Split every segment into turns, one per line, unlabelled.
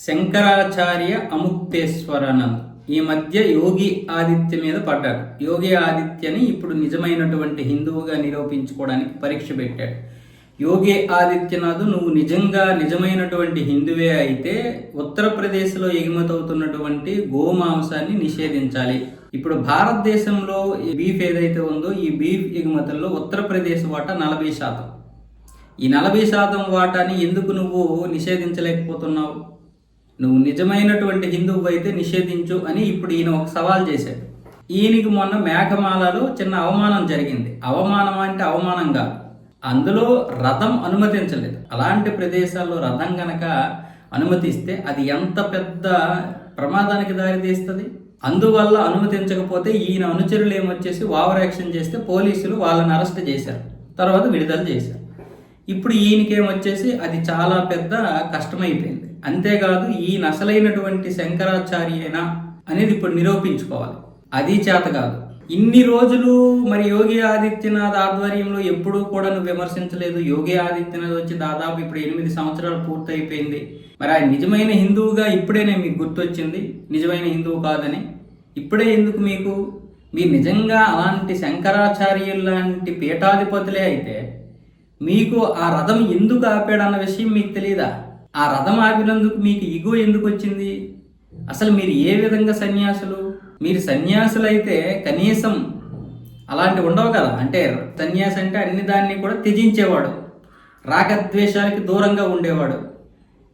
శంకరాచార్య అముక్తేశ్వరానంద్. ఈ మధ్య యోగి ఆదిత్య మీద పడ్డాడు. యోగి ఆదిత్యని ఇప్పుడు నిజమైనటువంటి హిందువుగా నిరూపించుకోవడానికి పరీక్ష పెట్టాడు. యోగి ఆదిత్యనాథ్ నువ్వు నిజంగా నిజమైనటువంటి హిందువే అయితే ఉత్తరప్రదేశ్లో ఎగుమతవుతున్నటువంటి గోమాంసాన్ని నిషేధించాలి. ఇప్పుడు భారతదేశంలో బీఫ్ ఏదైతే ఉందో ఈ బీఫ్ ఎగుమతుల్లో ఉత్తరప్రదేశ్ వాటా నలభై శాతం. ఈ నలభై శాతం వాటాని ఎందుకు నువ్వు నిషేధించలేకపోతున్నావు? నువ్వు నిజమైనటువంటి హిందువు అయితే నిషేధించు అని ఇప్పుడు ఈయన ఒక సవాల్ చేశాడు. ఈయనకి మొన్న మేఘమాలలో చిన్న అవమానం జరిగింది. అవమానం అంటే అవమానం కాదు. అందులో రథం అనుమతించలేదు. అలాంటి ప్రదేశాల్లో రథం గనక అనుమతిస్తే అది ఎంత పెద్ద ప్రమాదానికి దారితీస్తుంది అందువల్ల అనుమతించకపోతే ఈయన అనుచరులు ఏమొచ్చేసి ఓవర్ యాక్షన్ చేస్తే పోలీసులు వాళ్ళని అరెస్ట్ చేశారు. తర్వాత విడుదల చేశారు. ఇప్పుడు ఈయనకేమొచ్చేసి అది చాలా పెద్ద కష్టమైపోయింది. అంతేకాదు ఈయన అసలైనటువంటి శంకరాచార్యేనా అనేది ఇప్పుడు నిరూపించుకోవాలి. అది చేత కాదు. ఇన్ని రోజులు మరి యోగి ఆదిత్యనాథ్ ఆధ్వర్యంలో ఎప్పుడూ కూడా నువ్వు విమర్శించలేదు. యోగి ఆదిత్యనాథ్ వచ్చి దాదాపు ఇప్పుడు ఎనిమిది సంవత్సరాలు పూర్తయిపోయింది. మరి ఆయన నిజమైన హిందువుగా ఇప్పుడేనే మీకు గుర్తొచ్చింది. నిజమైన హిందువు కాదని. ఇప్పుడే ఎందుకు మీకు? మీరు నిజంగా అలాంటి శంకరాచార్యులు లాంటి పీఠాధిపతులే అయితే మీకు ఆ రథం ఎందుకు ఆపాడన్న విషయం మీకు తెలియదా ఆ రథం ఆపినందుకు మీకు ఇగో ఎందుకు వచ్చింది? అసలు మీరు ఏ విధంగా సన్యాసులు? మీరు సన్యాసులైతే కనీసం అలాంటివి ఉండవు కదా. అంటే సన్యాసి అంటే అన్ని దాన్ని కూడా త్యజించేవాడు. రాగద్వేషాలకి దూరంగా ఉండేవాడు.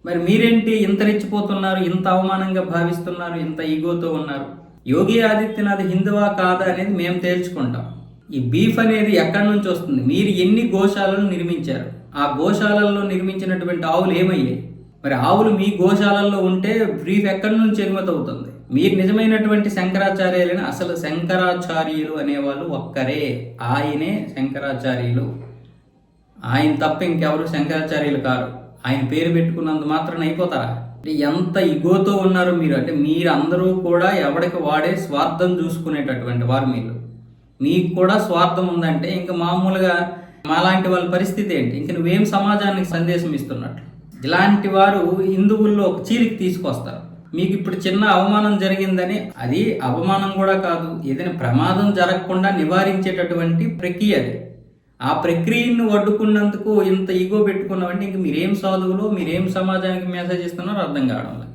మరి మీరేంటి ఇంత రెచ్చిపోతున్నారు ఇంత అవమానంగా భావిస్తున్నారు ఇంత ఈగోతో ఉన్నారు? యోగి ఆదిత్యనాథ్ హిందువా కాదా అనేది మేము తేల్చుకుంటాం. ఈ బీఫ్ అనేది ఎక్కడి నుంచి వస్తుంది? మీరు ఎన్ని గోశాలను నిర్మించారు? ఆ గోశాలల్లో నిర్మించినటువంటి ఆవులు ఏమయ్యాయి? మరి ఆవులు మీ గోశాలల్లో ఉంటే బీఫ్ ఎక్కడి నుంచి ఎగుమతి అవుతుంది? మీరు నిజమైనటువంటి శంకరాచార్యులని అసలు శంకరాచార్యులు అనేవాళ్ళు ఒక్కరే. ఆయనే శంకరాచార్యులు. ఆయన తప్ప ఇంకెవరు శంకరాచార్యులు కారు. ఆయన పేరు పెట్టుకున్నంత మాత్రం అయిపోతారా? అంటే ఎంత ఇగోతో ఉన్నారు మీరు? అంటే మీరు అందరూ కూడా ఎవడికి వాడే స్వార్థం చూసుకునేటటువంటి వారు మీరు. మీకు కూడా స్వార్థం ఉందంటే ఇంకా మామూలుగా మాలాంటి వాళ్ళ పరిస్థితి ఏంటి? ఇంక నువ్వేం సమాజానికి సందేశం ఇస్తున్నట్లు? ఇలాంటి వారు హిందువుల్లో ఒక చీలికి తీసుకొస్తారు. మీకు ఇప్పుడు చిన్న అవమానం జరిగిందని అది అవమానం కూడా కాదు. ఏదైనా ప్రమాదం జరగకుండా నివారించేటటువంటి ప్రక్రియ అది. ఆ ప్రక్రియను వడ్డుకున్నందుకు ఇంత ఈగో పెట్టుకున్నామంటే ఇంక మీరేం సాధువులు మీరేం సమాజానికి మెసేజ్ ఇస్తున్నారో అర్థం కావడం లేదు.